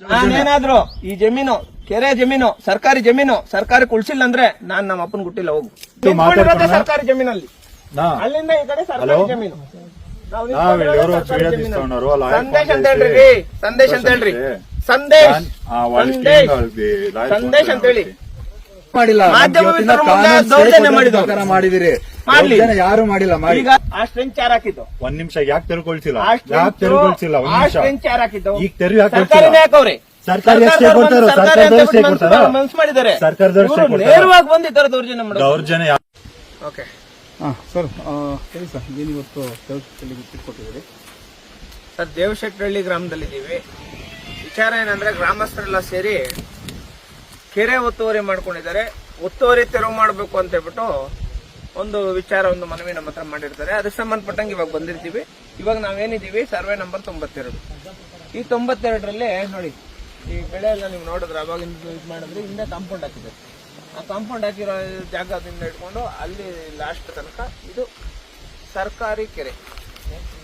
ನಾನೇನಾದ್ರು ಈ ಜಮೀನು ಕೆರೆ ಜಮೀನು ಸರ್ಕಾರಿ ಜಮೀನು ಸರ್ಕಾರಕ್ಕೆ ಉಳಿಸಿಲ್ಲ ಅಂದ್ರೆ ನಾನ್ ನಮ್ಮ ಅಪ್ಪನ ಗುಟ್ಟಿಲ್ಲ ಹೋಗು. ನಿಂತ್ಕೊಂಡಿರೋದೇ ಸರ್ಕಾರಿ ಜಮೀನಲ್ಲಿ. ಅಲ್ಲಿಂದ ಈ ಕಡೆ ಸರ್ಕಾರಿ ಜಮೀನು. ನಾವ್ ನಾವೆಲ್ಲರೂ ಸ್ವೀಯ ತೀಸ್ಕೊಂಡರು ಸಂದೇಶ್ ಅಂತ ಹೇಳ್ರಿ ಸಂದೇಶ ಅಂತ ಹೇಳ್ರಿ. ಸಂದೇಶ್. ಸಂದೇಶ್. ಸಂದೇಶ್. ಅಂತ ಹೇಳಿ. ಮಾಡಿಲ್ಲ. ಮಾಧ್ಯಮ ದೌರ್ಜನ್ಯ ಮಾಡಿದಿರಿ. ಮಾಡ್ಲಿ. ಯಾರು ಮಾಡಿಲ್ಲ ಮಾಡಿ. ಈಗ ಆ ಸ್ಟ್ರೆಂಚ್ ಯಾರು ಹಾಕಿದ್ದು. ಒಂದ್ ನಿಮಿಷ ಯಾಕೆ ತೆರಕೊಳ್ಸಿಲ್ಲ? ಆ ಯಾಕೆ ಸ್ಟ್ರೆಂಚ್ ತೆರಕೊಳ್ಸಿಲ್ಲ? ಒಂದ್ ಆ ನಿಮಿಷ. ಸ್ಟ್ರೆಂಚ್ ಯಾರು ಹಾಕಿದ್ದು. ಈಗ ತೆರವು ಯಾಕೆ ಸರ್ಕಾರನೇ ಹಾಕವ್ರೆ ಸರ್ಕಾರಿ ಎಷ್ಟೇ ಕೊಡ್ತಾರೋ ಸರ್ಕಾರದವ್ರು ಎಷ್ಟೇ ಕೊಡ್ತಾರೋ? ಮನ್ಸ್ ಮಾಡಿದ್ದಾರೆ. ಸರ್ಕಾರದವ್ರು ಇವ್ರು ಕೊಡ್ತಾರೋ? ನೇರವಾಗಿ ಬಂದು ಈ ತರ ದೌರ್ಜನ್ಯ ಮಾಡೋದು ದೌರ್ಜನ್ಯ ಓಕೆ ಸರ್ ಹೇಳಿ ಸರ್ ಏನು ಇವತ್ತು ದೇವಶೆಟ್ಟಳ್ಳಿ ಕೊಟ್ಟಿದ್ದೀರಿ. ಸರ್ ದೇವಶೆಟ್ಟಹಳ್ಳಿ ಗ್ರಾಮದಲ್ಲಿದ್ದೀವಿ. ವಿಚಾರ ಏನಂದ್ರೆ ಗ್ರಾಮಸ್ಥರೆಲ್ಲ ಸೇರಿ ಕೆರೆ ಒತ್ತುವರಿ ಮಾಡ್ಕೊಂಡಿದ್ದಾರೆ. ಒತ್ತುವರಿ ತೆರವು ಮಾಡಬೇಕು ಅಂತ ಹೇಳ್ಬಿಟ್ಟು ಒಂದು ವಿಚಾರ ಒಂದು ಮನವಿ ನಮ್ಮ ಹತ್ರ ಮಾಡಿರ್ತಾರೆ. ಅದಕ್ಕೆ ಸಂಬಂಧಪಟ್ಟಂಗೆ ಇವಾಗ ಬಂದಿರ್ತೀವಿ. ಇವಾಗ ನಾವೇನಿದ್ದೀವಿ? ಸರ್ವೆ ನಂಬರ್ ತೊಂಬತ್ತೆರಡು. ಈ ತೊಂಬತ್ತೆರಡರಲ್ಲಿ ನೋಡಿ, ಈ ಬೆಳೆ ಎಲ್ಲ ನೀವು ನೋಡಿದ್ರೆ ಅವಾಗಿಂದ ಇದು ಮಾಡಿದ್ರೆ ಹಿಂದೆ ಕಾಂಪೌಂಡ್ ಹಾಕಿದೆ. ಆ ಕಾಂಪೌಂಡ್ ಹಾಕಿರೋ ಜಾಗದಿಂದ ಇಟ್ಕೊಂಡು ಅಲ್ಲಿ ಲಾಸ್ಟ್ ತನಕ ಇದು ಸರ್ಕಾರಿ ಕೆರೆ.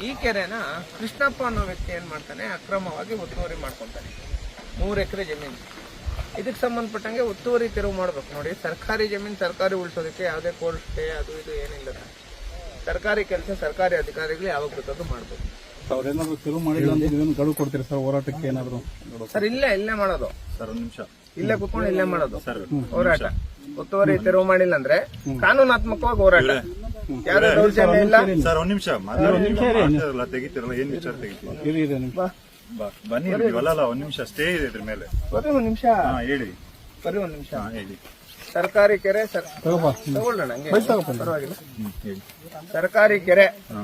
ಈ ಕೆರೆನ ಕೃಷ್ಣಪ್ಪ ಅನ್ನೋ ವ್ಯಕ್ತಿ ಏನ್ ಮಾಡ್ತಾನೆ? ಅಕ್ರಮವಾಗಿ ಒತ್ತುವರಿ ಮಾಡ್ಕೊಂತಾನೆ. ಮೂರು ಎಕರೆ ಜಮೀನು. ಇದಕ್ಕೆ ಸಂಬಂಧಪಟ್ಟಂಗೆ ಒತ್ತುವರಿ ತೆರವು ಮಾಡ್ಬೇಕು ನೋಡಿ ಸರ್ಕಾರಿ ಜಮೀನು ಸರ್ಕಾರಿ ಉಳಿಸೋದಕ್ಕೆ ಯಾವುದೇ ಕೋರ್ಟ್ ಸ್ಟೇ ಅದು ಇದು ಏನಿಲ್ಲ ಸರ್ಕಾರಿ ಕೆಲಸ ಸರ್ಕಾರಿ ಅಧಿಕಾರಿಗಳು ಯಾವಾಗ ಬೇಕಾದ್ರೂ ಮಾಡ್ಬೇಕು ಅವ್ರೇನಾದ್ರು ತೆರವು ಮಾಡಿಲ್ಲ ಅಂದ್ರೆ ನೀವೇನು ಗಡುವು ಕೊಡ್ತೀರಿ ಸರ್ ಹೋರಾಟಕ್ಕೆ ಏನಾದ್ರು ಸರ್ ಇಲ್ಲೇ ಇಲ್ಲೇ ಮಾಡೋದು ಸರ್ ಒಂದ್ ನಿಮಿಷ ಇಲ್ಲೇ ಕುತ್ಕೊಂಡು ಇಲ್ಲೇ ಮಾಡೋದು ಸರ್ ಹೋರಾಟ ಒತ್ತುವರಿ ತೆರವು ಮಾಡಿಲ್ಲ ಅಂದ್ರೆ ಕಾನೂನಾತ್ಮಕವಾಗಿ ಹೋರಾಟ ಯಾರು ದೌರ್ಜನ್ಯ ಇಲ್ಲ ಸರ್ ಒಂದ್ ನಿಮಿಷ ತೆಗಿತಿರಲ್ಲ ಏನ್ ವಿಚಾರ ತೆಗಿತೀವಿ ಬನ್ನಿ ಇವಲ್ಲ ಒಂದ್ ನಿಮಿಷ ಸ್ಟೇ ಇದೆ ಇದ್ರ ಮೇಲೆ. ಬರೀ ಒಂದ್ ನಿಮಿಷ? ಹಾ ಹೇಳಿ. ಬರೀ ಒಂದ್ ನಿಮಿಷ. ಹಾ ಹೇಳಿ. ಸರ್ಕಾರಿ ಕೆರೆ ಸರ್ ತಗೊಳ್ಳೋಣ ಹಂಗೆ. ಪರವಾಗಿಲ್ಲ. ಹ್ಮ್ ಹೇಳಿ. ಸರ್ಕಾರಿ ಕೆರೆ. ಹಾ.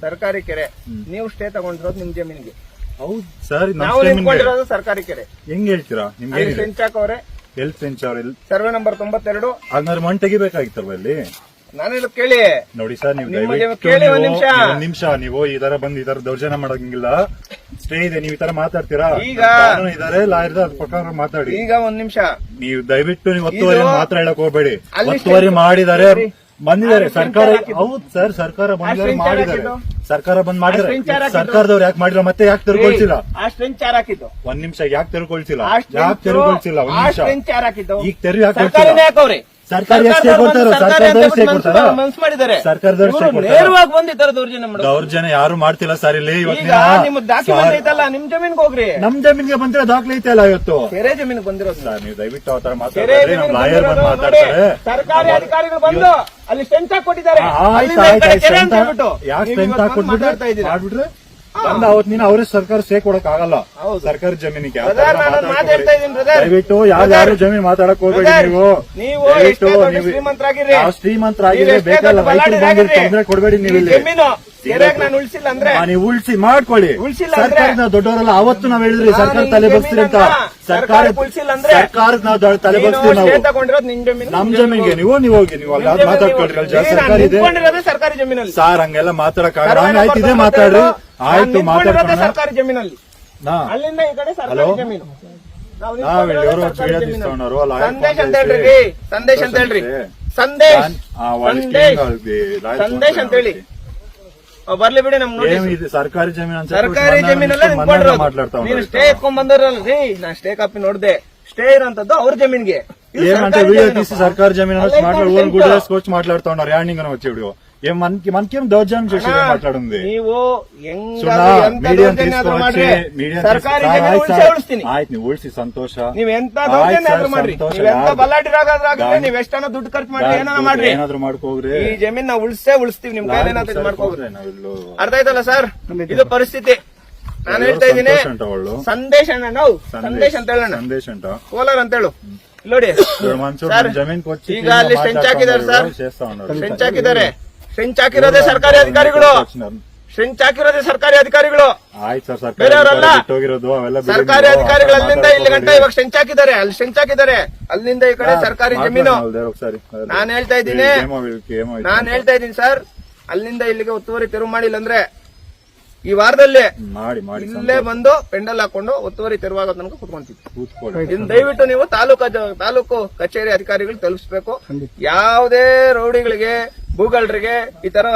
ಸರ್ಕಾರಿ ಕೆರೆ. ನೀವು ಸ್ಟೇ ತಗೊಂಡಿರೋದು ನಿಮ್ ಜಮೀನಿಗೆ. ಹೌದು ಸರ್ ನಾವು ನಿಂತ್ಕೊಂಡಿರೋದು ಸರ್ಕಾರಿ ಕೆರೆ. ಹೆಂಗ್ ಹೇಳ್ತೀರಾ? ನಿಮ್ಗೆ ಅಲ್ಲಿ ಏನಿದೆ ಸೆಂಚ್ ಹಾಕವ್ರೆ ಹೆಲ್ತ್ ಸೆಂಚ್ ಅವ್ರ? ಸರ್ವೆ ನಂಬರ್ ತೊಂಬತ್ತೆರಡು. ಹಂಗಾದ್ರೆ ಮಣ್ಣು ತೆಗಿಬೇಕಾಗಿತ್ತಲ್ವ ಇಲ್ಲಿ? ನಾನು ಹೇಳೋದ್ ಕೇಳಿ. ನೋಡಿ ಸರ್ ನೀವು ನಿಮ್ಮ ದಯವಿಟ್ಟು ಕೇಳಿ ಒಂದ್ ನೀವು- ನಿಮಿಷ. ಒಂದ್ ನಿಮಿಷ ನೀವು ಈ ತರ ಬಂದು ಈ ತರ ದೌರ್ಜನ್ಯ ಮಾಡಂಗಿಲ್ಲ. ಸ್ಟೇ ಇದೆ ನೀವು ಈ ತರ ಮಾತಾಡ್ತೀರಾ? ಈಗ- ಕಾನೂನು ಇದಾರೆ ಲಾ ಇರ್ದ ಅದ್ರ ಪ್ರಕಾರ ಮಾತಾಡಿ. ಈಗ ಒಂದ್ ನಿಮಿಷ. ನೀವು ದಯವಿಟ್ಟು ನೀವು ಒತ್ತುವರಿ ಇದು- ಮಾತ್ರ ಹೇಳಕ್ ಹೋಗ್ಬೇಡಿ. ಅಲ್ಲಿ ಒತ್ತುವರಿ ಮಾಡಿದಾರೆ ಮಾಡಿದ್ದಾರೆ ಸರಿ. ಬಂದಿದ್ದಾರೆ ಸರ್ಕಾರ ಹೌದ್ ಹಾಕಿದ್ದು. ಹೌದು ಸರ್ ಸರ್ಕಾರ ಬಂದಿದ್ದಾರೆ ಮಾಡಿದ್ದಾರೆ. ಹಾಕಿದ್ದು. ಸರ್ಕಾರ ಬಂದ್ ಮಾಡಿದ್ರೆ ಹಾಕಿದ್ದು. ಸರ್ಕಾರದವ್ರು ಯಾಕೆ ಮಾಡಿಲ್ಲ ಮತ್ತೆ ಯಾಕೆ ತೆರಕೊಳ್ಸಿಲ್ಲ ಆ ಸ್ಟ್ರೆಂಚ್ ಯಾರು ಹಾಕಿದ್ದು? ಒಂದ್ ನಿಮಿಷ ಯಾಕೆ ತೆರಕೊಳ್ಸಿಲ್ಲ ಆ ಯಾಕೆ ಸ್ಟ್ರೆಂಚ್ ತೆರಕೊಳ್ಸಿಲ್ಲ ಒಂದ್ ನಿಮಿಷ. ಸ್ಟ್ರೆಂಚ್ ಯಾರು ಹಾಕಿದ್ದು? ಈಗ ತೆರವು ಯಾಕೆ ಸರ್ಕಾರಿನೇ ಹಾಕವ್ರೆ ಸರ್ಕಾರಿ ಎಷ್ಟೇ ಕೊಡ್ತಾರೋ? ಸರ್ಕಾರದವ್ರು ಎಷ್ಟೇ ಕೊಡ್ತಾರೋ ಮನ್ಸ್ ಮಾಡಿದ್ದಾರೆ. ಸರ್ಕಾರದವ್ರು ಕೊಡ್ತಾರೋ? ನೇರವಾಗಿ ಬಂದು ಈ ತರ ದೌರ್ಜನ್ಯ ಮಾಡೋದು. ದೌರ್ಜನ್ಯ ಯಾರು ಮಾಡ್ತಿಲ್ಲ ಸರ್ ಇಲ್ಲಿ ಈಗ ಇವತ್ತಿನ ನಿಮ್ ಡಾಕ್ಯುಮೆಂಟ್ ಐತಲ್ಲ ನಿಮ್ ಜಮೀನ್ಗೆ ಹೋಗ್ರಿ. ನಮ್ ಜಮೀನ್ಗೆ ಬಂದ್ರೆ ದಾಖಲೆ ಐತಲ್ಲ ಇವತ್ತು? ಕೆರೆ ಜಮೀನಿಗೆ ಬಂದಿರೋ ಸರ್. ನೀವು ದಯವಿಟ್ಟು ಆತರ ಕೆರೆ ಮಾತಾಡ್ತಾರೆ ನಮ್ ಜಮೀನಿಗೆ ಲಾಯರ್ ಬಂದು ಬಂದಿರೋದು ನೋಡಿ, ಮಾತಾಡ್ತಾರೆ. ಸರ್ಕಾರಿ ಅಧಿಕಾರಿಗಳು ಬಂದು ಅಲ್ಲಿ ಸ್ಟೆಂಟ್ ಕೊಟ್ಟಿದ್ದಾರೆ. ಆ, ಆಯ್ತು ಆಯ್ತು ಆಯ್ತು ಯಾಕೆ ಸ್ಟೆಂಟ್ ಮಾಡ್ಬಿಟ್ರೆ? ಬಂದ ಅವತ್ ನೀನು ಅವ್ರಿಗೆ ಸರ್ಕಾರ ಸೇ ಕೊಡಕ್ ಆಗಲ್ಲ. ಸರ್ಕಾರಿ ಜಮೀನಿಗೆ ದಯವಿಟ್ಟು ಯಾವ ಯಾರು ಜಮೀನ್ ಮಾತಾಡಕ್ ಹೋಗ್ಬೇಡಿ ನೀವು. ನೀವು ದಯವಿಟ್ಟು ಶ್ರೀಮಂತರಾಗಿರಿ ಬಂದಿರೋ ತೊಂದ್ರೆ ಕೊಡ್ಬೇಡಿ ನೀವು ಇಲ್ಲಿ. ನಾನು ನೀವು ಉಳಿಸಿ ಮಾಡ್ಕೊಳ್ಳಿ. ಸರ್ಕಾರದ ದೊಡ್ಡವರಲ್ಲ ಅವತ್ತು ನಾವ್ ಹೇಳಿದ್ರಿ ಸರ್ಕಾರ ತಲೆ ಬಗ್ಸ್ತೀರಿ ಅಂತ. ಸರ್ಕಾರ ಸರ್ಕಾರ ತಲೆ ಬಗ್ಸ್ತೀವಿ ನಾವು. ನಮ್ ಜಮೀನ್ಗೆ ನೀವು ನೀವು ಹೋಗಿ ನೀವು ಅಲ್ಲಿ ಮಾತಾಡ್ಕೊಳ್ರಿ ಸರ್ಕಾರ ಇದೆ. ಸರ್ಕಾರಿ ಹಂಗೆಲ್ಲ ಮಾತಾಡಕ್ ಆಯ್ತು ಇದೇ ಮಾತಾಡ್ರಿ. ಆಯ್ತು ಮಾತಾಡೋದು ಸರ್ಕಾರಿ ಸಂದೇಶ್ ಅಂತ ಹೇಳ್ರಿ. ಸಂದೇಶ್ ಅಂತ ಹೇಳ್ರಿ. ಸಂದೇಶ್. ಸಂದೇಶ್. ಅಂತ ಹೇಳಿ. ಬರ್ಲಿ ಬಿಡಿ ನಮ್ ನೋಡಿ ఏమి ఇది సర్కారీ జమీన్ అని చెప్పి ಸರ್ಕಾರಿ మన్నాడు ಜಮೀನಲ್ಲೇ నుంచి మన్నాడు ನಿಂತ್ಕೊಂಡಿರೋದು మాట్లాడుతా ನೀನು ఉన్నారు ಸ್ಟೇ ಎತ್ಕೊಂಡ್ ಬಂದರಲ್ಲ ರೀ ನಾ ಸ್ಟೇ ಕಾಪಿ ನೋಡ್ದೆ ಸ್ಟೇ ಇರೋಂಥದ್ದು ಅವ್ರ ಜಮೀನ್ಗೆ ಇದು ఏమంటే ಸರ್ಕಾರಿ వీడియో ಜಮೀನು. తీసి సర్కారీ జమీన్ అని అలా మాట్లాడు ఇక్కడ ఓన్ గుడి తింటా. వేసుకొచ్చి మాట్లాడుతా ఉన్నారు యాడింగ్ వచ్చి వీడియో ఏం మనకి మనకేం దౌర్జన్యం చేసి ಅಣ್ಣ, మాట్లాడింది ನೀವು ಸುಣ್ಣ ಹೆಂಗಾದ್ರೂ ಎಂತ ಮೀಡಿಯಂ ದೌರ್ಜನ್ಯ ಆದ್ರೂ తీసుకొచ్చి ಮಾಡ್ರಿ ಮೀಡಿಯಂ ಸರ್ಕಾರಿ ಜಮೀನು ಉಳಿಸೇ ಉಳಿಸ್ತೀನಿ ಆಯ್ತು ನೀವು ಉಳಿಸಿ ಸಂತೋಷ ನೀವ್ ಎಂತ ಆಯ್ತು ದೌರ್ಜನ್ಯ ಸರ್, ಆದ್ರೂ ಮಾಡ್ರಿ ಸಂತೋಷ. ನೀವ್ ಎಂತ ಯಾರ್ದು? ಬಲ್ಲಾಟಿರಾಗಾದ್ರೆ ಗಾಂಧಿ- ನೀವ್ ಎಷ್ಟನ್ನ ದುಡ್ಡು ಖರ್ಚು ಮಾಡ್ರಿ ಏನಾರ ಮಾಡ್ರಿ ಏನಾದ್ರು ಮಾಡ್ಕೋಗ್ರಿ ಈ ಜಮೀನ್ ನಾವು ಉಳಿಸೇ ಉಳಿಸ್ತೀವಿ ನಿಮ್ ಕೈಲಿ ಏನಾದ್ರು ಇದ್ ಮಾಡ್ಕೋಗ್ರಿ ನಾವಿಲ್ಲೂ ಅರ್ಥ ಆಯ್ತಲ್ಲ ಸರ್ ಇದು ಪರಿಸ್ಥಿತಿ ನಾನು ಹೇಳ್ತಾ ಇದ್ದೀನಿ ಸಂತೋಷ್ ಅಂತ ಅವಳು ಸಂದೇಶ್ ಅಣ್ಣ ನಾವು ಸಂದೇಶ್ ಅಂತ ಹೇಳೋಣ ಸಂದೇಶ್ ಅಂತ ಕೋಲಾರ್ ಅಂತ ಹೇಳು ಇಲ್ಲಿ ನೋಡಿ ಇವ್ರು ಮನ್ಸೂರ್ ಸರ್, ನಮ್ ಜಮೀನ್ಗೆ వచ్చి ಈಗ ಅಲ್ಲಿ ಸ್ಟೆಂಚ್ ಹಾಕಿದ್ದಾರೆ ಸರ್ చేస్తా ఉన్నారు ಸ್ಟೆಂಚ್ ಹಾಕಿದ್ದಾರೆ ಸೆಂಚ್ ಹಾಕಿರೋದೇ ಸರ್ಕಾರಿ ಅಧಿಕಾರಿಗಳು ಸೆಂಚ್ ಹಾಕಿರೋದೇ ಸರ್ಕಾರಿ ಅಧಿಕಾರಿಗಳು ಸರ್ಕಾರಿ ಅಧಿಕಾರಿಗಳು ಅಲ್ಲಿಂದ ಇಲ್ಲಿ ಗಂಟ ಇವಾಗ ಸೆಂಚ್ ಹಾಕಿದ್ದಾರೆ. ಅಲ್ಲಿ ಸೆಂಚ್ ಹಾಕಿದ್ದಾರೆ. ಅಲ್ಲಿಂದ ಈ ಕಡೆ ಸರ್ಕಾರಿ ಜಮೀನು. ನಾನ್ ಹೇಳ್ತಾ ಇದ್ದೀನಿ. ನಾನ್ ಹೇಳ್ತಾ ಇದ್ದೀನಿ ಸರ್. ಅಲ್ಲಿಂದ ಇಲ್ಲಿಗೆ ಒತ್ತುವರಿ ತೆರವು ಮಾಡಿಲ್ಲ ಅಂದ್ರೆ ಈ ವಾರದಲ್ಲಿ ಮಾಡಿ ಮಾಡಿ ಇಲ್ಲೇ ಬಂದು ಪೆಂಡಲ್ ಹಾಕೊಂಡು ಒತ್ತುವರಿ ತೆರವಾಗ ತನಕ ಕುತ್ಕೊಂತೀವಿ. ಇನ್ ದಯವಿಟ್ಟು ನೀವು ತಾಲೂಕು ತಾಲೂಕು ಕಚೇರಿ ಅಧಿಕಾರಿಗಳು ತಲುಪಿಸಬೇಕು. ಯಾವುದೇ ರೌಡಿಗಳಿಗೆ ಭೂಗಳ್ರಿಗೆ ಈ ತರ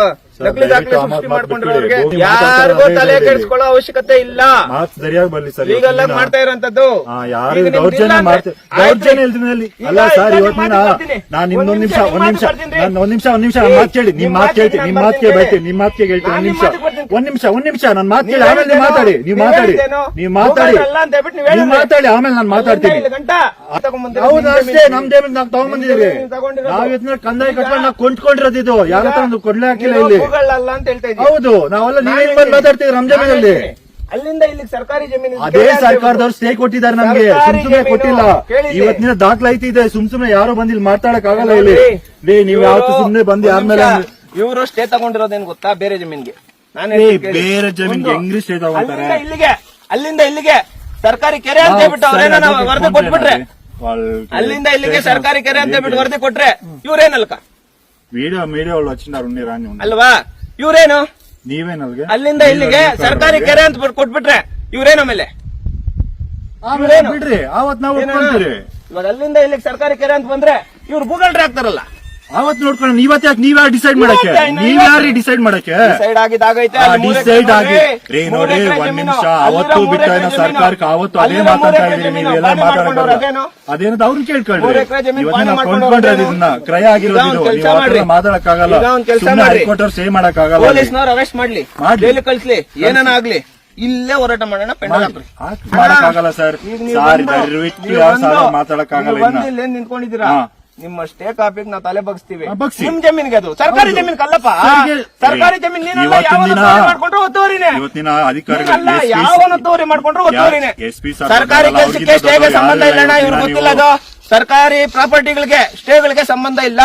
ನಕಲಿ ದಾಖಲೆ ಸೃಷ್ಟಿ ಮಾಡ್ಕೊಂಡಿರೋರಿಗೆ. ಯಾರಿಗೂ ತಲೆ. ಕೆಡಿಸ್ಕೊಳ್ಳೋ ಅವಶ್ಯಕತೆ ಇಲ್ಲ ಮಾತು ಸರಿಯಾಗಿ ಬರ್ಲಿ ಸರ್ ಈಗೆಲ್ಲ ಮಾಡ್ತಾ ಇರೋಂತದ್ದು ಯಾರು ದೌರ್ಜನ್ಯ ಮಾಡ್ತಾರೆ. ದೌರ್ಜನ್ಯ ಇಲ್ದಿನಲ್ಲಿ ಅಲ್ಲ ಸರ್ ಬರ್ತೀನಿ. ನಾನ್ ನಿಮ್ದೊಂದ್ ನಿಮಿಷ ಒಂದ್ ನಿಮಿಷ ನಾನು ಒಂದ್ ನಿಮಿಷ ಒಂದ್ ನಿಮಿಷ ಮಾತು ಕೇಳಿ ನಿಮ್ ಮಾತು ಕೇಳ್ತೀನಿ ನಿಮ್ ಮಾತು ಕೇಳ್ತೀನಿ ನಿಮ್ ಮಾತು ಹೇಳ್ತೀನಿ ಒಂದ್ ನಿಮಿಷ. ಒಂದ್ ನಿಮಿಷ ಒಂದ್ ನಿಮಿಷ ನಾನು ಮಾತಾಡಿ ಕೇಳಿ ಆಮೇಲೆ ನೀವು ಮಾತಾಡಿ ನೀವು ಮಾತಾಡಿ? ನೀವು ಮಾತಾಡಿ. ನೀವ್ ನೀವು ಮಾತಾಡಿ ಆಮೇಲೆ ನಾನು ಮಾತಾಡ್ತೀನಿ. ಹೌದು ಅಷ್ಟೇ. ನಮ್ ಜಮೀನ್ ನಾವು ತಗೊಂಡ್ಬಂದಿದ್ದೀವಿ ನೀವು ಇವತ್ತಿನ ಕಂದಾಯ ಕಟ್ಕೊಂಡು ನಾವು ಕೊಂಡ್ಕೊಂಡಿರೋದು ಇದು. ಯಾರ ಹತ್ರ ಒಂದು ಕೊಡ್ಲೇ ಹಾಕಿಲ್ಲ ಇಲ್ಲಿ. ಹೌದು ನಾವೆಲ್ಲ ನೀವ್ ಬಂದು ಬಂದ್ ಮಾತಾಡ್ತೀವಿ ನಮ್ ಜಮೀನಲ್ಲಿ. ಅಲ್ಲಿಂದ ಇಲ್ಲಿಗೆ ಸರ್ಕಾರಿ ಜಮೀನು ಅದೇ ಸರ್ಕಾರದವ್ರು ಸ್ಟೇ ಕೊಟ್ಟಿದ್ದಾರೆ ನಮ್ಗೆ. ಸುಮ್ ಸರ್ಕಾರಿ ಕೊಟ್ಟಿಲ್ಲ. ಇವತ್ತಿನ ದಾಖಲಾತಿ ಇದೆ. ಸುಮ್ ಸುಮ್ನೆ ಯಾರು ಬಂದ್ ಇಲ್ಲಿ ಮಾತಾಡಕ್ ಆಗಲ್ಲ ಇಲ್ಲಿ. ನೋಡಿ, ನೀವ್ ಯಾವತ್ತು ಸುಮ್ನೆ ಬಂದು ಯಾರ ಮೇಲೆ ಇವರು ಸ್ಟೇ ತಗೊಂಡಿರೋದೇನ್ ಗೊತ್ತಾ? ಬೇರೆ ಜಮೀನ್ಗೆ. ಏ, ಹೇಳ್ತೀನಿ ಕೇಳಿ. ಬೇರೆ ಜಮೀನ್ಗೆ ಒಂದು, ಹೆಂಗ್ರಿ ಸ್ಟೇ ತಗೊಂತಾರೆ ಅಲ್ಲಿಂದ ಇಲ್ಲಿಗೆ ಅಲ್ಲಿಂದ ಇಲ್ಲಿಗೆ ಸರ್ಕಾರಿ ಕೆರೆ ಅಂತ ಹೇಳ್ಬಿಟ್ಟು ಅವ್ರೇನ ನಾವು ವರದಿ ಕೊಟ್ಬಿಟ್ರೆ ಅಲ್ಲಿಂದ ಇಲ್ಲಿಗೆ ಸರ್ಕಾರಿ ಕೆರೆ ಅಂತ ಹೇಳ್ಬಿಟ್ಟು ವರದಿ ಕೊಟ್ರೆ ಇವ್ರೇನಲ್ಕ వీడియో మీడియా వాళ్ళు వచ్చినారు ఉన్ని రాని ఉన్నారు ಅಲ್ವಾ ಇವ್ರೇನು నీవేనల్గే ಅಲ್ಲಿಂದ ಇಲ್ಲಿಗೆ ಸರ್ಕಾರಿ ಕೆರೆ ಅಂತ ಬಿಟ್ಟು ಕೊಟ್ಬಿಟ್ರೆ ಇವ್ರೇನು ಆಮೇಲೆ ಆಮೇಲೆ ಬಿಡ್ರಿ ಅವತ್ ನಾವು ಉಟ್ಕೊಂತೀರಿ ಇವಾಗ ಅಲ್ಲಿಂದ ಇಲ್ಲಿಗೆ ಸರ್ಕಾರಿ ಕೆರೆ ಅಂತ ಬಂದ್ರೆ ಇವ್ರು ಭೂಗಳ್ರಿ ಆಗ್ತಾರಲ್ಲ ಅವತ್ ನೋಡ್ಕೊಂಡು ನೀವತ್ ಯಾಕೆ ನೀವ್ ಯಾರು ಡಿಸೈಡ್ ಮಾಡಕ್ಕೆ? ಇವತ್ತೇ. ಇನ್ನು ನೀವ್ ಯಾರು ಡಿಸೈಡ್ ಮಾಡಕ್ಕೆ ಡಿಸೈಡ್ ಆಗಿದ್ದಾಗೈತೆ ಡಿಸೈಡ್ ಆಗಿ. ರೀ ಒಂದ್ ನಿಮಿಷ ಅವತ್ತು ಬಿಟ್ಟ ಸರ್ಕಾರಕ್ಕೆ ಅವತ್ತು ಅದೇ ಮಾತಾಡ್ತಾ ಇದ್ರಿ ನೀವ್ ಎಲ್ಲ ನೀವೆಲ್ಲ ಪಾಣಿ ಅವ್ರು ಕೇಳ್ಕೊಳ್ರಿ ಕೊಂಡ್ಕೊಂಡ್ರೆ ಇದನ್ನ ಕ್ರಯ ಆಗಿರೋದು ನೀವು. ಮಾತಾಡಕ್ಕಾಗಲ್ಲ. ಸುಮ್ಮನೆ ಮಾಡ್ರಿ. ಹೈಕೋರ್ಟ್ ಅವ್ರು ಸೇವ್ ಮಾಡಕ್ಕಾಗಲ್ಲ ಆಗಲ್ಲ ಪೊಲೀಸ್ನವ್ರು ಅರೆಸ್ಟ್ ಮಾಡ್ಲಿ. ಮಾಡ್ಲಿ. ಕಳ್ಸಲಿ. ಕಳ್ಸ್ಲಿ ಏನಾನ ಆಗ್ಲಿ. ಇಲ್ಲೇ ಹೋರಾಟ ಮಾಡೋಣ ಆಗಲ್ಲ ಮಾಡಕ್ಕಾಗಲ್ಲ ಸರ್. ಮಾತಾಡಕ್ಕಾಗಲ್ಲ ನೀವು ಬಂದು ಇನ್ನ. ಇಲ್ಲಿ ಏನ್ ನಿಂತ್ಕೊಂಡಿದ್ದೀರಾ. ನಿಮ್ಮ ಸ್ಟೇ ಕಾಪಿಗೆ ನಾವು ತಲೆ ಬಗ್ಸ್ತೀವಿ. ಬಗ್ಸಿ. ನಿಮ್ ಜಮೀನ್ಗೆ ಅದು. ಸರ್ಕಾರಿ ಹೌದು. ಜಮೀನ್ ಕಲ್ಲಪ್ಪ ಸರ್ಗೆ- ಸರ್ಕಾರಿ ಜಮೀನ್ ನೀನಲ್ಲ ಇವತ್ತಿನ ಯಾವನ ದಿನ- ಒತ್ತುವರಿ ಮಾಡ್ಕೊಂಡ್ರು ಒತ್ತುವರಿನೇ ಇವತ್ತಿನ ನೀನಲ್ಲ ಅಧಿಕಾರಿಗಳು ಯಾವನ ಒತ್ತುವರಿ ಮಾಡ್ಕೊಂಡ್ರು ಒತ್ತುವರಿನೇ ಸರ್ಕಾರಿ ಕೆಲಸಕ್ಕೆ ಸ್ಟೇಗೆ ದೊಡ್ಡವ್ರು ಸಂಬಂಧ ಯಾರು ಇಲ್ಲ ಅಣ್ಣ ಇಲ್ಲ ಇವ್ರಿಗೆ ಗೊತ್ತಿಲ್ಲ ಅದು ಸರ್ಕಾರಿ ಪ್ರಾಪರ್ಟಿಗಳಿಗೆ ಸ್ಟೇಗಳಿಗೆ ಸಂಬಂಧ ಇಲ್ಲ.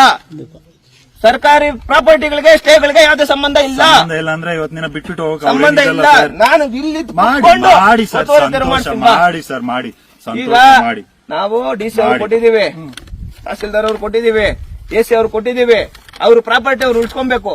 ಸರ್ಕಾರಿ ಪ್ರಾಪರ್ಟಿಗಳಿಗೆ ಸ್ಟೇಗಳಿಗೆ ಯಾವ್ದೇ ಸಂಬಂಧ ಇಲ್ಲ. ಸಂಬಂಧ ಇಲ್ಲ ಅಂದ್ರೆ ಇವತ್ತಿನ ಬಿಟ್ಬಿಟ್ಟು ಹೋಗ ಸಂಬಂಧ ಇಲ್ಲ. ನಾನು ಇಲ್ಲಿ ಮಾಡಿ ಕೂತ್ಕೊಂಡು ಮಾಡಿ ಸರ್. ಒತ್ತುವರಿ ತೆರವು ಸಂತೋಷ ಮಾಡ್ತೀನಿ ಬಾ. ಮಾಡಿ ಸರ್ ಮಾಡಿ. ಈಗ ಸಂತೋಷ ಮಾಡಿ. ನಾವು ಡಿ ಸಿ ಮಾಡಿ. ಕೊಟ್ಟಿದೀವಿ ತಹಸೀಲ್ದಾರ್ ಅವ್ರು ಕೊಟ್ಟಿದೀವಿ ಎ ಸಿ ಅವ್ರು ಕೊಟ್ಟಿದೀವಿ ಅವ್ರ ಪ್ರಾಪರ್ಟಿ ಅವ್ರು ಉಳ್ಸ್ಕೊಬೇಕು.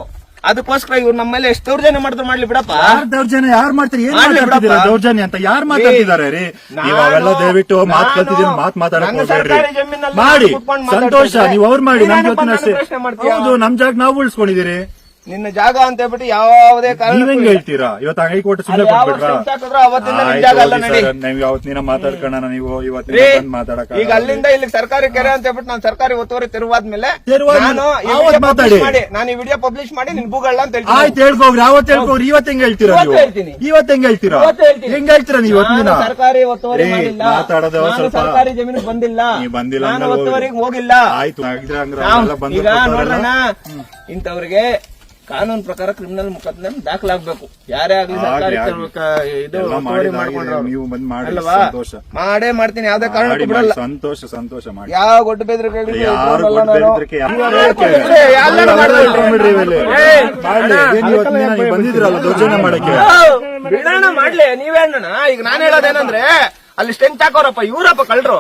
ಅದಕ್ಕೋಸ್ಕರ ಇವ್ರು ನಮ್ಮ ಮೇಲೆ ಎಷ್ಟು ದೌರ್ಜನ್ಯ ಮಾಡಿದ್ರು ಮಾಡ್ಲಿ ಬಿಡಪ್ಪ. ಯಾರ್ ದೌರ್ಜನ್ಯ ಯಾರ್ ಮಾಡ್ತಾರೆ ಏನ್ ಮಾಡ್ಲಿ ಮಾತಾಡ್ತಿದ್ದೀರಾ ಬಿಡಪ್ಪ. ದೌರ್ಜನ್ಯ ಅಂತ ಯಾರ್ ಮಾತಾಡ್ತಿದ್ದಾರೆ ರೀ? ನೀವು ಅವೆಲ್ಲ ದಯವಿಟ್ಟು ಮಾತ್ ಕಲ್ತಿದ್ದೀನಿ ಮಾತ್ ಮಾತಾಡಕ್ ನನ್ನ ಹೋಗ್ಬೇಡ್ರಿ. ಸರ್ಕಾರಿ ಜಮೀನಲ್ಲಿ ಮಾಡಿ. ಕೂತ್ಕೊಂಡು ಸಂತೋಷ ನೀವ್ ನೀವು ಅವ್ರು ಮಾಡಿ ನೀನ್ ನಮ್ ಜೊತೆ ನನ್ನ ಪ್ರಶ್ನೆ ಮಾಡ್ತೀಯ? ಹೌದು ನಮ್ ಜಾಗ ನಾವು ಉಳಿಸ್ಕೊಂಡಿದ್ದೀರಿ. ನಿನ್ನ ಜಾಗ ಅಂತ ಹೇಳ್ಬಿಟ್ಟು ಯಾವುದೇ ಕಾರಣ ಹೇಳ್ತೀರಾ? ಇವತ್ತು ಹೈಕೋರ್ಟ್ ಸುಮ್ಮನೆ ಅಲ್ಲಿ ಯಾವ ಕೊಟ್ಬಿಟ್ರಾ? ಸ್ಟೆಪ್ಸ್ ಹಾಕಿದ್ರು ಅವತ್ತಿಂದ ನಿನ್ ಜಾಗ ಅಲ್ಲ ನಡಿ. ನೀವು ಯಾವತ್ತಿನ ಮಾತಾಡ್ಕೊಳ್ಳೋಣ ನೀವು ಇವತ್ತಿನ ರೀ, ಬಂದ್ ಮಾತಾಡಕ ಈಗ ಅಲ್ಲಿಂದ ಇಲ್ಲಿ ಸರ್ಕಾರಿ ಕೆರೆ ಅಂತ ಹೇಳ್ಬಿಟ್ಟು ನಾನು ಸರ್ಕಾರಿ ಒತ್ತುವರಿ ತೆರವಾದ್ಮೇಲೆ ತೆರವಾದ್ಮೇಲೆ ನಾನು ಈ ವಿಡಿಯೋ ಮಾತಾಡಿ. ಪಬ್ಲಿಷ್ ಮಾಡಿ ನಾನು ಈ ವಿಡಿಯೋ ಪಬ್ಲಿಷ್ ಮಾಡಿ ನಿನ್ ಭೂಗಳ ಅಂತ ಹೇಳ್ತೀನಿ. ಆಯ್ತು ಹೇಳ್ಕೋಗ್ರಿ ಅವತ್ತು ಹೇಳ್ಕೋಗ್ರಿ ಇವತ್ತು ಹೆಂಗ್ ಹೇಳ್ತೀರಾ ಇವತ್ತು ನೀವು? ಹೇಳ್ತೀನಿ. ಇವತ್ತು ಹೆಂಗ್ ಹೇಳ್ತೀರಾ? ಇವತ್ತು ಹೇಳ್ತೀನಿ. ಹೆಂಗ್ ಹೇಳ್ತೀರಾ ನೀವು ಇವತ್ತಿನ ನಾನು ಸರ್ಕಾರಿ ಒತ್ತುವರಿ ರೀ, ಮಾಡಿಲ್ಲ. ಮಾತಾಡೋದು ನಾನು ಸ್ವಲ್ಪ- ಸರ್ಕಾರಿ ಜಮೀನು ಬಂದಿಲ್ಲ. ನೀವು ಬಂದಿಲ್ಲ ನಾನು ಅಂದ್ರೆ ಹೋಗಿ. ಒತ್ತುವರಿಗೆ ಹೋಗಿಲ್ಲ. ಆಯ್ತು. ಹಾಗಿದ್ರೆ ಹಂಗ್ರೆ ನಾವು ಅವೆಲ್ಲ ಬಂದು ಈಗ ಇಂಥವ್ರಿಗೆ ಕಾನೂನು ಪ್ರಕಾರ ಕ್ರಿಮಿನಲ್ ಮುಖದ್ನ ದಾಖಲಾಗಬೇಕು ಯಾರೇ ಆಗ್ಲಿ ಸರ್ಕಾರಿ ಇದು ಒತ್ತುವರಿ ನೀವು ಬಂದ್ ಮಾಡಿ, ಅಲ್ವಾ ಸಂತೋಷ. ಮಾಡೇ ಮಾಡ್ತೀನಿ ಯಾವ್ದೇ ಕಾರಣ ಕಾರಣಕ್ಕೂ ಬಿಡಲ್ಲ ಸಂತೋಷ ಸಂತೋಷ ಮಾಡಿ ಯಾವ ಗೊಡ್ಡ ಬೇದ್ರೆ ಯಾರು. ಬೆದರಿಕೆ ದೌರ್ಜನ್ಯ ಮಾಡಕ್ಕೆ ಬಿಡೋಣ ಮಾಡ್ಲಿ ನೀವೇ ಅಣ್ಣ ಈಗ ನಾನು ಹೇಳೋದೇನಂದ್ರೆ ಅಲ್ಲಿ ಸ್ಟೆಂಟ್ ಹಾಕೋರಪ್ಪ ಇವರಪ್ಪ ಕಳ್ರು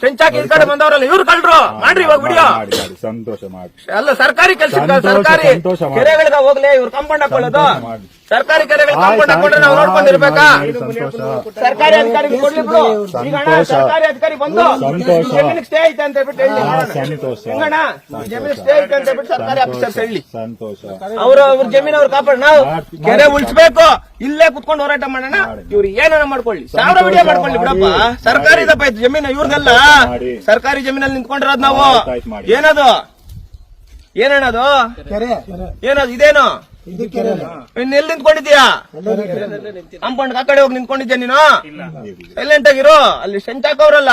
ಈ ಕಡೆ ಬಂದವರಲ್ಲ ಇವ್ರು ಕಳ್ರು ಮಾಡ್ರಿ ಇವಾಗ ವಿಡಿಯೋ ಮಾಡಿ ಮಾಡಿ ಸಂತೋಷ ಮಾಡಿ ಅಲ್ಲ ಸರ್ಕಾರಿ ಕೆಲಸ ಸರ್ಕಾರಿ ಸಂತೋಷ ಮಾಡಿ. ಕೆರೆಗಳಿಗೆ ಹೋಗ್ಲಿ ಇವ್ರು ಕಾಂಪೌಂಡ್ ಹಾಕೊಳ್ಳೋದು ಮಾಡಿ. ಸರ್ಕಾರಿ ಕೆರೆಗಳಿಗೆ ಆಯ್ತು, ಕಾಂಪೌಂಡ್ ಹಾಕೊಂಡ್ರೆ ನಾವು ನೋಡ್ಕೊಂಡಿರ್ಬೇಕಾ ಸರ್ಕಾರಿ ಅಧಿಕಾರಿಗೆ ಕೊಡ್ಲಿ ಬಿಡು ಈಗ ಅಣ್ಣ, ಸರ್ಕಾರಿ ಅಧಿಕಾರಿ ಬಂದು. ಜಮೀನಿಗೆ ಸ್ಟೇ ಐತೆ ಅಂತ ಹೇಳ್ಬಿಟ್ಟು ಹೇಳಿ ಹಾ, ಸಂತೋಷ. ಹಿಂಗಣ್ಣ ಜಮೀನ್ ಸ್ಟೇ ಐತೆ ಅಂತ ಹೇಳ್ಬಿಟ್ಟು ಸರ್ಕಾರಿ ಆಫೀಸರ್ಸ್ ಹೇಳಿ ಅವ್ರ ಅವ್ರ ಜಮೀನ್ ಅವ್ರು ಕಾಪಾಡ ನಾವು ಕೆರೆ ಉಳಿಸ್ಬೇಕು ಇಲ್ಲೇ ಕುತ್ಕೊಂಡು ಹೋರಾಟ ಮಾಡೋಣ ಇವ್ರು ಏನಾರ ಮಾಡ್ಕೊಳ್ಳಿ ಸಾವಿರ ವಿಡಿಯೋ ಮಾಡ್ಕೊಳ್ಳಿ ಬಿಡಪ್ಪ ಸರ್ಕಾರಿದಪ್ಪ ಇದು ಜಮೀನು ಜಮೀನ ಮಾಡಿ. ಸರ್ಕಾರಿ ಜಮೀನಲ್ಲಿ ನಿಂತ್ಕೊಂಡಿರೋದು ನಾವು. ಏನದು ಏನೇನದು ಏನದು ಇದೇನು ಇನ್ ಎಲ್ಲಿ ನಿಂತ್ಕೊಂಡಿದ್ಯಾ ಕಾಂಪೌಂಡ್ ಆ ಕಡೆ ಹೋಗಿ ನಿಂತ್ಕೊಂಡಿದ್ಯಾ ನೀನು? ಸೈಲೆಂಟ್ ಆಗಿರೋ ಅಲ್ಲಿ ಸೆಂಟ್ ಹಾಕವ್ರಲ್ಲ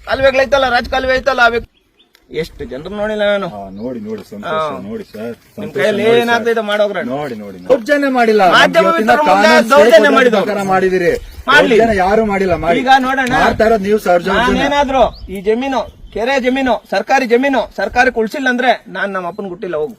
ಕಾಲುವೆಗಳು ಐತಲ್ಲ ರಾಜ ಕಾಲುವೆ ಐತಲ್ಲ ಎಷ್ಟು ಜನರು ನೋಡಿಲ್ಲ ನಾನು. ನೋಡಿ ನೋಡಿ ಸಂತೋಷ ನೋಡಿ ಸರ್. ನಿಮ್ ಕೈಯಲ್ಲಿ ಏನಾಗ್ತೈತೆ ಏನಾಗ್ತದೆ ಮಾಡೋಗ್ರ ನೋಡಿ ನೋಡಿ. ದೌರ್ಜನ್ಯ ಮಾಡಿಲ್ಲ. ದೌರ್ಜನ್ಯ ಸ್ಟೇ ಮಾಡಿದಿರಿ. ಮಾಡ್ಲಿ. ಯಾರು ಮಾಡಿಲ್ಲ ಮಾಡಿ. ಈಗ ನೋಡೋಣ. ಮಾಡ್ತಾ ಇರೋದು ನೀವು ಸರ್ಜನ್ ನಾನೇನಾದ್ರು ಈ ಜಮೀನು ಕೆರೆ ಜಮೀನು ಸರ್ಕಾರಿ ಜಮೀನು ಸರ್ಕಾರಕ್ಕೆ ಉಳಿಸಿಲ್ಲ ಅಂದ್ರೆ ನಾನ್ ನಮ್ಮ ಅಪ್ಪನ್ ಗುಟ್ಟಿಲ್ಲ ಹೋಗು.